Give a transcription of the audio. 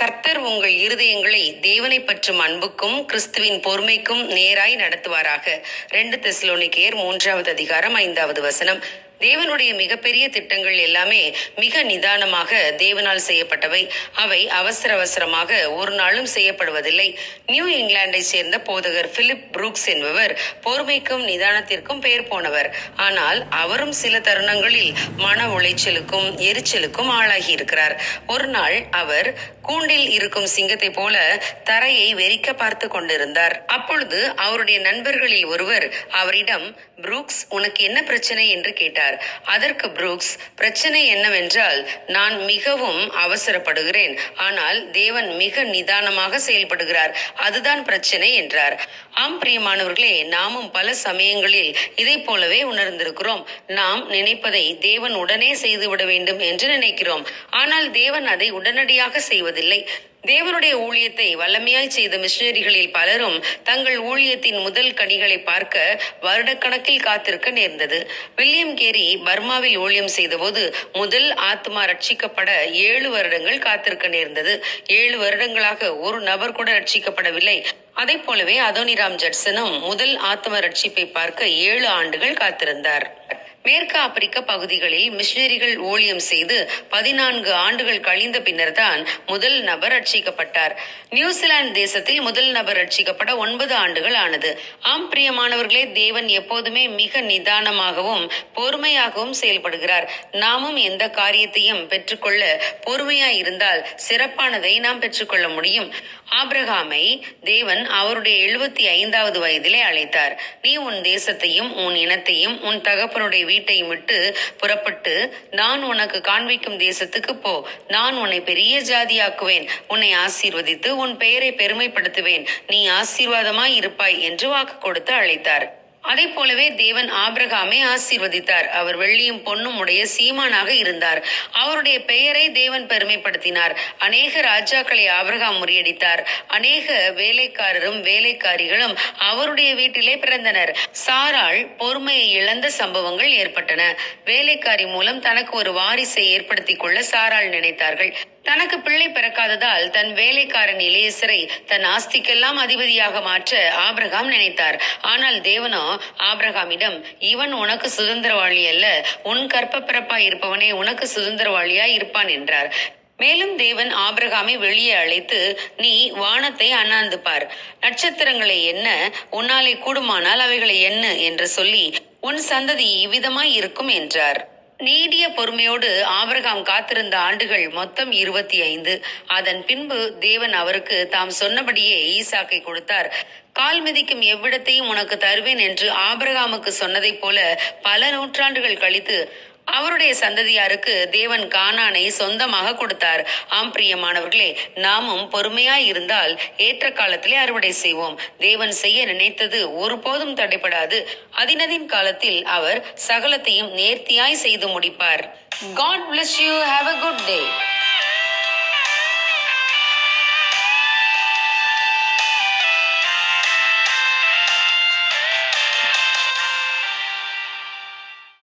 கர்த்தர் உங்கள் இருதயங்களை தேவனை பற்றும் அன்புக்கும் கிறிஸ்துவின் பொறுமைக்கும் நேராய் நடத்துவாராக. ரெண்டு தெசலோனிக்கேயர் மூன்றாவது அதிகாரம் ஐந்தாவது வசனம். தேவனுடைய மிகப்பெரிய திட்டங்கள் எல்லாமே மிக நிதானமாக தேவனால் செய்யப்பட்டவை. அவை அவசர அவசரமாக ஒரு நாளும் செய்யப்படுவதில்லை. நியூ இங்கிலாந்தை சேர்ந்த போதகர் பிலிப் புரூக்ஸ் என்பவர் பொறுமைக்கும் நிதானத்திற்கும் பெயர் போனவர். ஆனால் அவரும் சில தருணங்களில் மன உளைச்சலுக்கும் எரிச்சலுக்கும் ஆளாகி இருக்கிறார். ஒரு நாள் அவர் கூண்டில் இருக்கும் சிங்கத்தை போல தரையை வெறிக்க பார்த்து கொண்டிருந்தார். அப்பொழுது அவருடைய நண்பர்களில் ஒருவர் அவரிடம் புரூக்ஸ் உனக்கு என்ன பிரச்சனை? என்று கேட்டார். அதற்கு புரூக்ஸ் பிரச்சனை என்னவென்றால் நான் மிகவும் அவசரப்படுகிறேன். ஆனால் தேவன் மிக நிதானமாக செயல்படுகிறார். அதுதான் பிரச்சனை என்றார். ஆம் பிரியமானவர்களே நாமும் பல சமயங்களில் இதை போலவே உணர்ந்திருக்கிறோம். நாம் நினைப்பதை தேவன் உடனே செய்துவிட வேண்டும் என்று நினைக்கிறோம். ஆனால் தேவன் அதை உடனடியாக செய்வதில்லை. தேவனுடைய ஊழியத்தை வல்லமையாய் செய்த மிஷினரிகளில் பலரும் தங்கள் ஊழியத்தின் முதல் கனிகளை பார்க்க வருடக்கணக்கில் காத்திருக்க நேர்ந்தது. வில்லியம் கேரி பர்மாவில் ஊழியம் செய்தபோது முதல் ஆத்மா ரட்சிக்கப்பட ஏழு வருடங்கள் காத்திருக்க நேர்ந்தது. ஏழு வருடங்களாக ஒரு நபர் கூட ரட்சிக்கப்படவில்லை. அதை போலவே அதோனிராம் ஜட்சனும் முதல் ஆத்ம ரட்சிப்பை பார்க்க ஏழு ஆண்டுகள் காத்திருந்தார். மேற்கு ஆப்பிரிக்க பகுதிகளில் மிஷினரிகள் ஊழியம் செய்து பதினான்கு ஆண்டுகள் கழிந்த பின்னர் தான் முதல் நபர் ரட்சிக்கப்பட்டார். நியூசிலாந்து தேசத்தில் முதல் நபர் ரட்சிக்கப்பட ஒன்பது ஆண்டுகள் ஆனது. ஆம் பிரியமானவர்களே தேவன் எப்போதுமே மிக நிதானமாகவும் பொறுமையாகவும் செயல்படுகிறார். நாமும் எந்த காரியத்தையும் பெற்றுக்கொள்ள பொறுமையாய் இருந்தால் சிறப்பானதை நாம் பெற்றுக்கொள்ள முடியும். ஆப்ரஹாமை தேவன் அவருடைய எழுபத்தி ஐந்தாவது வயதிலே அழைத்தார். நீ உன் தேசத்தையும் உன் இனத்தையும் உன் தகப்பனுடைய வீட்டையும் விட்டு புறப்பட்டு நான் உனக்கு காண்பிக்கும் தேசத்துக்கு போ. நான் உன்னை பெரிய ஜாதியாக்குவேன். உன்னை ஆசீர்வதித்து உன் பெயரை பெருமைப்படுத்துவேன். நீ ஆசீர்வாதமாய் இருப்பாய் என்று வாக்கு கொடுத்து அழைத்தார். அதை போலவே தேவன் ஆபிரகாமை ஆசீர்வதித்தார். அவர் வெள்ளியும் பொன்னும் உடைய சீமானாக இருந்தார். அவருடைய பெயரை தேவன் பெருமைப்படுத்தினார். அநேக ராஜாக்களை ஆபிரகாம் முறியடித்தார். அநேக வேலைக்காரரும் வேலைக்காரிகளும் அவருடைய வீட்டிலே பிறந்தனர். சாராள் பொறுமையை இழந்த சம்பவங்கள் ஏற்பட்டன. வேலைக்காரி மூலம் தனக்கு ஒரு வாரிசை ஏற்படுத்திக் கொள்ள சாராள் நினைத்தார்கள். தனக்கு பிள்ளை பிறக்காததால் தன் வேலைக்காரன் இளையசரை தன் ஆஸ்திக்கெல்லாம் அதிபதியாக மாற்ற ஆபிரகாம் நினைத்தார். ஆனால் தேவனோ ஆபிரகாமிடம் இவன் உனக்கு சுதந்திரவாளி அல்ல உன் கற்ப பிறப்பாய் இருப்பவனே உனக்கு சுதந்திரவாளியாய் இருப்பான் என்றார். மேலும் தேவன் ஆபிரகாமை வெளியே அழைத்து நீ வானத்தை அண்ணாந்து பார். நட்சத்திரங்களை என்ன உன்னாலே கூடுமானால் அவைகளை என்ன என்று சொல்லி உன் சந்ததி இவ்விதமாய் இருக்கும் என்றார். நீடிய பொறுமையோடு ஆபிரகாம் காத்திருந்த ஆண்டுகள் மொத்தம் இருபத்தி ஐந்து. அதன் பின்பு தேவன் அவருக்கு தாம் சொன்னபடியே ஈசாக்கை கொடுத்தார். கால் மிதிக்கும் எவ்விடத்தையும் உனக்கு தருவேன் என்று ஆபிரகாமுக்கு சொன்னதைப் போல பல நூற்றாண்டுகள் கழித்து அவருடைய சந்ததியாருக்கு தேவன் கானானை சொந்தமாக கொடுத்தார். ஆம் பிரியமானவர்களே நாமும் பொறுமையாய் இருந்தால் ஏற்ற காலத்திலே அறுவடை செய்வோம். தேவன் செய்ய நினைத்தது ஒருபோதும் தடைபடாது. அதினதின் காலத்தில் அவர் சகலத்தையும் நேர்த்தியாய் செய்து முடிப்பார். God bless you have a good day